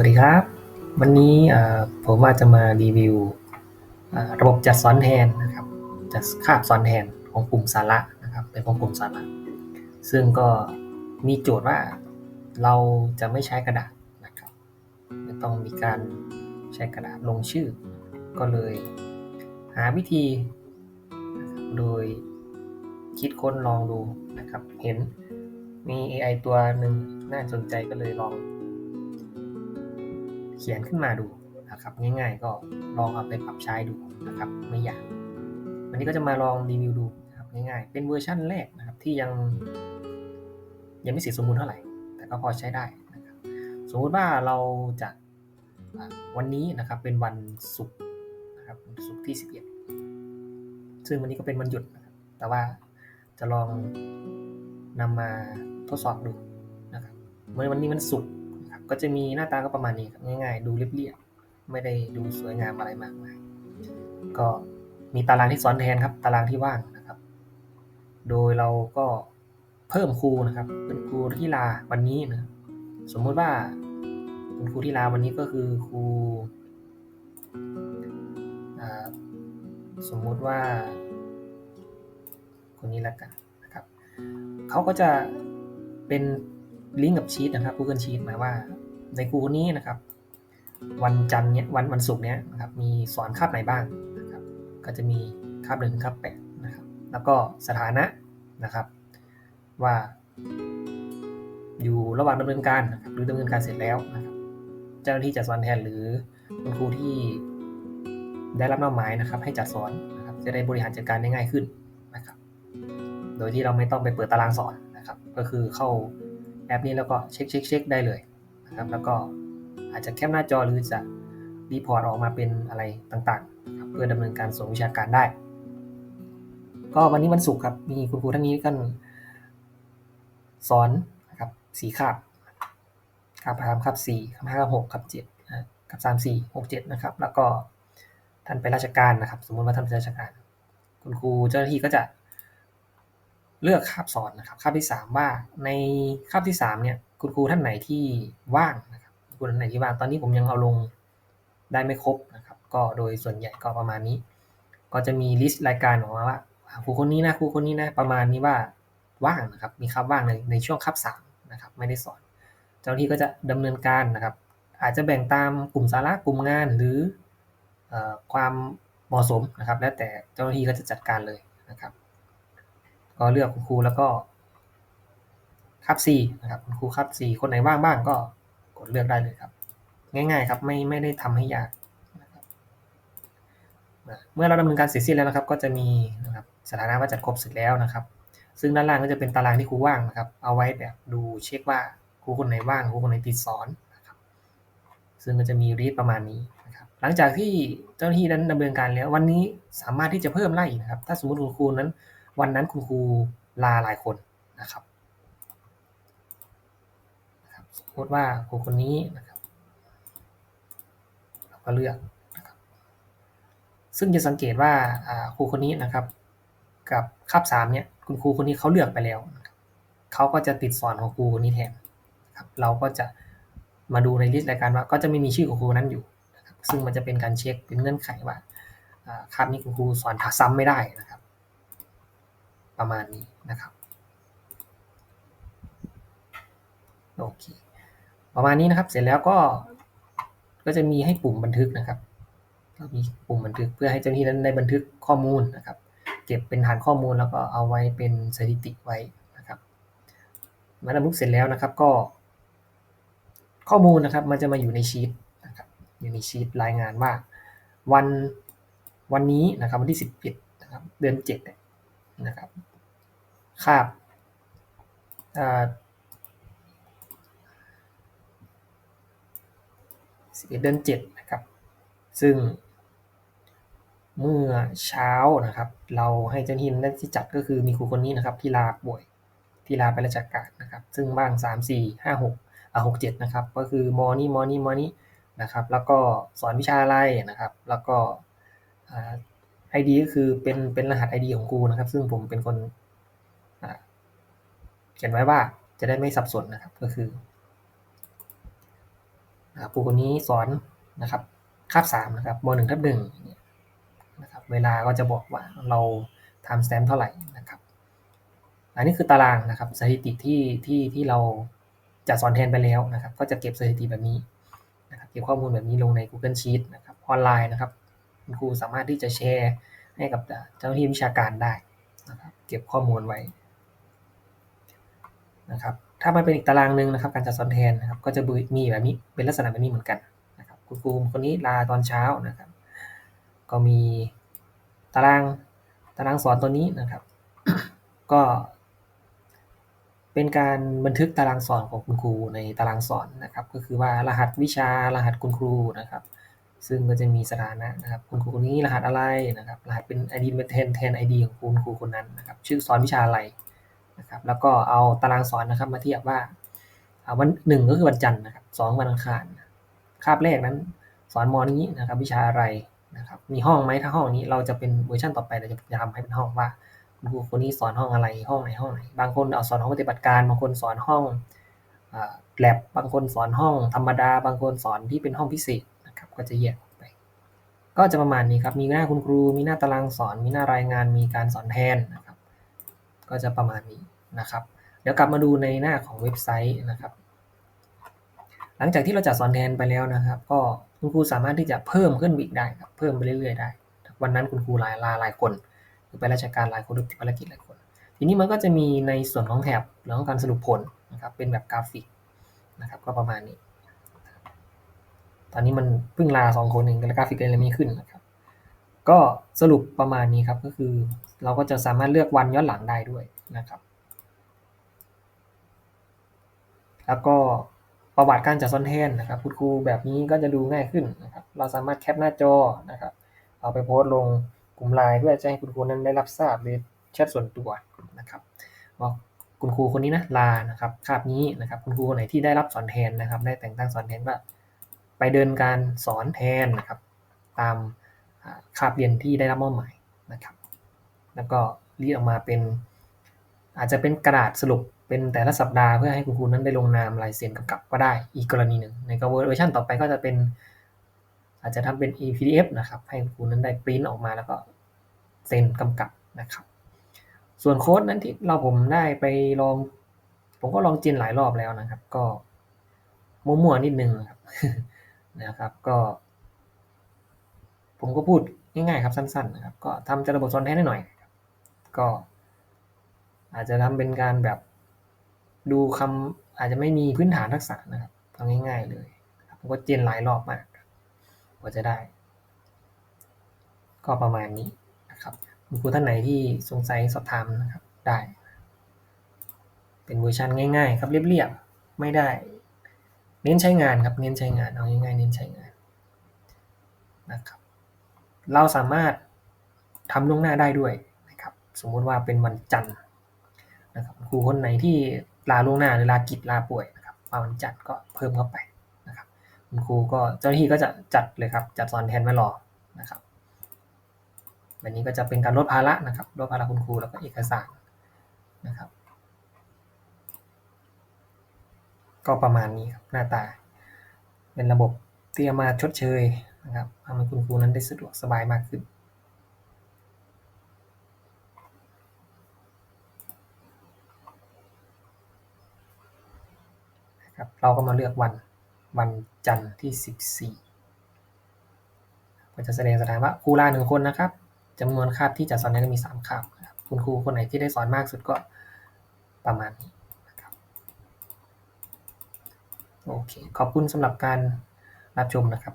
วัสดีครับ วันนี้ผมว่าจะมารีวิวระบบจัดสอนแทนนะครับ จัดคาบสอนแทนของกลุ่มสาระนะครับ เป็นของกลุ่มสาระ ซึ่งก็มีโจทย์ว่าเราจะไม่ใช้กระดาษนะครับไม่ต้องมีการใช้กระดาษลงชื่อ ก็เลยหาวิธี โดยคิดค้นลองดูนะครับ เห็นมี AI ตัวหนึ่งน่าสนใจก็เลยลอง เขียนขึ้นมาดูนะครับ ง่าย ๆ ก็ลองเอาไปปรับใช้ดูนะครับ ไม่ยากวันนี้ก็จะมาลองรีวิวดูนะครับง่ายๆ เป็นเวอร์ชั่นแรกนะครับที่ยัง ยังไม่เสร็จสมบูรณ์เท่าไหร่ แต่ก็พอใช้ได้นะครับ สมมติว่าเราจะวันนี้นะครับเป็นวันศุกร์นะครับศุกร์ที่ 11 ซึ่งวันนี้ก็เป็นวันหยุดนะครับแต่ว่าจะลองนำมาทดสอบดูนะครับเมื่อวันนี้มันศุกร์ ก็จะมีหน้าตาก็ประมาณนี้ครับง่ายๆ ดูเรียบๆไม่ได้ดูสวยงามอะไรมากมายก็มีตารางที่ซ้อนแทนครับ ตารางที่ว่างนะครับ โดยเราก็เพิ่มครูนะครับ เป็นครูที่ลาวันนี้นะสมมุติว่าเป็นครูที่ลาวันนี้ก็คือครูสมมุติว่า คนนี้ละกันนะครับเขาก็จะเป็น ลิงก์กับชีตนะครับ Google Sheet หมายว่าในครูคนนี้นะครับ วันจันทร์เนี้ยวันวันศุกร์เนี้ยนะครับมีสอนคาบไหนบ้างนะครับ ก็จะมีคาบหนึ่งคาบแปดนะครับ แล้วก็สถานะนะครับ ว่า อยู่ระหว่างดำเนินการนะครับหรือดำเนินการเสร็จแล้วนะครับ เจ้าหน้าที่จัดสอนแทนหรือคุณครูที่ได้รับมอบหมายนะครับ ให้จัดสอนนะครับ จะได้บริหารจัดการได้ง่ายขึ้นนะครับ โดยที่เราไม่ต้องไปเปิดตารางสอนนะครับ ก็คือเข้า แอปนี้แล้วก็เช็คเช็คเช็คได้เลยนะครับแล้วก็อาจจะแคปหน้าจอหรือจะรีพอร์ตออกมาเป็นอะไรต่างๆ เพื่อดำเนินการส่งวิชาการได้ ก็วันนี้วันศุกร์ครับมีคุณครูท่านนี้กันสอนนะครับสี่คาบคาบพามคาบสี่คาบห้าคาบหกคาบเจ็ดคาบสามสี่หกเจ็ดนะครับ แล้วก็ท่านไปราชการนะครับ สมมติว่าท่านเป็นราชการ คุณครูเจ้าหน้าที่ก็จะ เลือกคาบสอนนะครับคาบที่ 3 ว่าในคาบที่3เนี่ยคุณครูท่านไหนที่ว่างนะครับครูท่านไหนที่ว่างตอนนี้ผมยังเอาลงได้ไม่ครบนะครับ ก็โดยส่วนใหญ่ก็ประมาณนี้ ก็จะมีลิสต์รายการออกมาว่าครูคนนี้นะครูคนนี้นะประมาณนี้ว่าว่างนะครับมีคาบว่างในในช่วงคาบ3นะครับไม่ได้สอน เจ้าหน้าที่ก็จะดำเนินการนะครับ อาจจะแบ่งตามกลุ่มสาระกลุ่มงานหรือความเหมาะสมนะครับ แล้วแต่เจ้าหน้าที่ก็จะจัดการเลยนะครับ ก็เลือกคุณครูแล้วก็คับ C นะครับคุณครูคับ C คนไหนว่างบ้างก็กดเลือกได้เลยครับ ง่ายๆครับไม่ไม่ได้ทำให้ยากนะครับเมื่อเราดำเนินการเสร็จสิ้นแล้วนะครับ ก็จะมีนะครับสถานะว่าจัดครบเสร็จแล้วนะครับ ซึ่งด้านล่างก็จะเป็นตารางที่ครูว่างนะครับ เอาไว้แบบดูเช็คว่าครูคนไหนว่างครูคนไหนติดสอนนะครับ ซึ่งก็จะมีรีดประมาณนี้นะครับ หลังจากที่เจ้าหน้าที่นั้นดำเนินการแล้ว วันนี้สามารถที่จะเพิ่มไล่นะครับ ถ้าสมมติคุณครูนั้น วันนั้นคุณครูลาหลายคนนะครับสมมติว่าครูคนนี้นะครับเราก็เลือกนะครับซึ่งจะสังเกตว่าครูคนนี้นะครับ กับคาบสามเนี่ยคุณครูคนนี้เขาเลือกไปแล้วเขาก็จะติดสอนของครูคนนี้แทนครับเราก็จะมาดูในลิสต์รายการว่าก็จะไม่มีชื่อของครูนั้นอยู่ซึ่งมันจะเป็นการเช็คเป็นเงื่อนไขว่าคาบนี้คุณครูสอนถาซ้ำไม่ได้นะครับ ประมาณนี้นะครับโอเคประมาณนี้นะครับเสร็จแล้วก็ก็จะมีให้ปุ่มบันทึกนะครับก็มีปุ่มบันทึกเพื่อให้เจ้าหน้าที่นั้นได้บันทึกข้อมูลนะครับ เก็บเป็นฐานข้อมูลแล้วก็เอาไว้เป็นสถิติไว้นะครับเมื่อบันทึกเสร็จแล้วนะครับก็ ข้อมูลนะครับมันจะมาอยู่ในชีตนะครับอยู่ในชีตรายงานว่าวันวันนี้นะครับวันที่ 11นะครับเดือน7นะครับ คาบสิบเอ็ดเดือนเจ็ดนะครับ ซึ่ง เมื่อเช้านะครับ เราให้เจ้าหน้าที่นั้นที่จัดก็คือมีครูคนนี้นะครับ ที่ลาป่วยที่ลาไปราชการนะครับ ซึ่งบ้างสามสี่ห้าหกอ่าหกเจ็ดนะครับ ก็คือมอนี่มอนี่มอนี่นะครับ แล้วก็สอนวิชาอะไรนะครับ แล้วก็ไอดีก็คือเป็นเป็นรหัสไอดีของครูนะครับ ซึ่งผมเป็นคน เขียนไว้ว่าจะได้ไม่สับสนนะครับก็คือครูคนนี้สอนนะครับคาบสามนะครับมหนึ่งทับหนึ่งนะครับเวลาก็จะบอกว่าเราทำสแตมเท่าไหร่นะครับอันนี้คือตารางนะครับสถิติที่ที่ที่เราจะสอนแทนไปแล้วนะครับ ก็จะเก็บสถิติแบบนี้นะครับเก็บข้อมูลแบบนี้ลงใน Google Sheet นะครับออนไลน์นะครับคุณครูสามารถที่จะแชร์ให้กับเจ้าหน้าที่วิชาการได้นะครับเก็บข้อมูลไว้ นะครับ ถ้ามันเป็นอีกตารางหนึ่งนะครับ การจัดสอนแทนนะครับ ก็จะมีแบบนี้ เป็นลักษณะแบบนี้เหมือนกันนะครับ คุณครูคนนี้ลาตอนเช้านะครับ ก็มีตารางตารางสอนตัวนี้นะครับ ก็เป็นการบันทึกตารางสอนของคุณครูในตารางสอนนะครับ ก็คือว่ารหัสวิชารหัสคุณครูนะครับ ซึ่งก็จะมีสถานะนะครับ คุณครูคนนี้รหัสอะไรนะครับ รหัสเป็น ID เป็นแทนแทน ID ของคุณครูคนนั้นนะครับ ชื่อสอนวิชาอะไร นะครับแล้วก็เอาตารางสอนนะครับมาเทียบว่าวันหนึ่งก็คือวันจันทร์นะครับสองวันอังคารคาบแรกนั้น สอนมอนี้นะครับ วิชาอะไรนะครับมีห้องไหมถ้าห้องนี้เราจะเป็นเวอร์ชันต่อไปเราจะทำให้เป็นห้องว่าคุณครูคนนี้สอนห้องอะไรห้องไหนห้องไหนบางคนเอาสอนห้องปฏิบัติการบางคนสอนห้องแลบบางคนสอนห้องธรรมดา บางคนสอนที่เป็นห้องพิเศษนะครับก็จะแยกไป ก็จะประมาณนี้ครับมีหน้าคุณครู มีหน้าตารางสอน มีหน้ารายงานมีการสอนแทนนะครับ ก็จะประมาณนี้นะครับ เดี๋ยวกลับมาดูในหน้าของเว็บไซต์นะครับ หลังจากที่เราจัดสอนแทนไปแล้วนะครับ ก็คุณครูสามารถที่จะเพิ่มขึ้นอีกได้ครับเพิ่มไปเรื่อยๆได้ วันนั้นคุณครูลายลาหลายคนหรือไปราชการหลายคนหรือภารกิจหลายคน ทีนี้มันก็จะมีในส่วนของแถบเรื่องของการสรุปผลนะครับ เป็นแบบกราฟิกนะครับก็ประมาณนี้ ตอนนี้มันเพิ่งลาสองคนเองแต่กราฟิกเลยไม่ขึ้นนะครับ ก็สรุปประมาณนี้ครับก็คือ เราก็จะสามารถเลือกวันย้อนหลังได้ด้วยนะครับ แล้วก็ประวัติการจัดซ้อนแทนนะครับคุณครูแบบนี้ก็จะดูง่ายขึ้นนะครับ เราสามารถแคปหน้าจอนะครับ เอาไปโพสต์ลงกลุ่มไลน์เพื่อจะให้คุณครูนั้นได้รับทราบหรือแชทส่วนตัวนะครับว่าคุณครูคนนี้นะลานะครับคาบนี้นะครับคุณครูคนไหนที่ได้รับสอนแทนนะครับ ได้แต่งตั้งสอนแทนก็ไปเดินการสอนแทนนะครับ ตาม คาบเรียนที่ได้รับมอบหมายนะครับ แล้วก็รีดออกมาเป็นอาจจะเป็นกระดาษสรุปเป็นแต่ละสัปดาห์เพื่อให้คุณครูนั้นได้ลงนามลายเซ็นกำกับก็ได้อีกกรณีหนึ่งในเวอร์ชันต่อไปก็จะเป็น อาจจะทำเป็น e-pdf นะครับ ให้คุณครูนั้นได้ปริ้นออกมาแล้วก็เซ็นกำกับนะครับ ส่วนโค้ดนั้นที่เราผมได้ไปลอง ผมก็ลองจินหลายรอบแล้วนะครับ ก็มั่วๆนิดนึงครับนะครับ ก็ ผมก็พูดง่ายๆครับสั้นๆนะครับ ก็ทำจะระบบซ้อนแทนให้หน่อย ก็ อาจจะทำเป็นการแบบดูคำอาจจะไม่มีพื้นฐานทักษะนะครับทำง่ายๆเลยผมก็เจนหลายรอบมากกว่าจะได้ ก็ประมาณนี้นะครับคุณครูท่านไหนที่สงสัยสอบถามนะครับ ได้ เป็นเวอร์ชันง่ายๆ ครับเรียบๆไม่ได้ เน้นใช้งานครับเน้นใช้งานเอาง่ายๆเน้นใช้งานนะครับ เราสามารถทำล่วงหน้าได้ด้วยนะครับ สมมุติว่าเป็นวันจันทร์นะครับครูคนไหนที่ลาล่วงหน้าหรือลากิจลาป่วยนะครับมาวันจัดก็เพิ่มเข้าไปนะครับคุณครูก็เจ้าหน้าที่ก็จะจัดเลยครับจัดสอนแทนไม่รอนะครับแบบนี้ก็จะเป็นการลดภาระนะครับลดภาระคุณครูแล้วก็เอกสารนะครับ ก็ประมาณนี้ครับหน้าตา เป็นระบบที่จะมาชดเชย นะครับทำให้คุณครูนั้นได้สะดวกสบายมากขึ้นครับเราก็มาเลือกวันวันจันทร์ที่ 14 ก็จะแสดงสถานว่าครูลาหนึ่งคนนะครับจำนวนคาบที่จะสอนนั้นมี 3คาบครับคุณครูคนไหนที่ได้สอนมากสุดก็ประมาณนี้นะครับโอเคขอบคุณสำหรับการรับชมนะครับ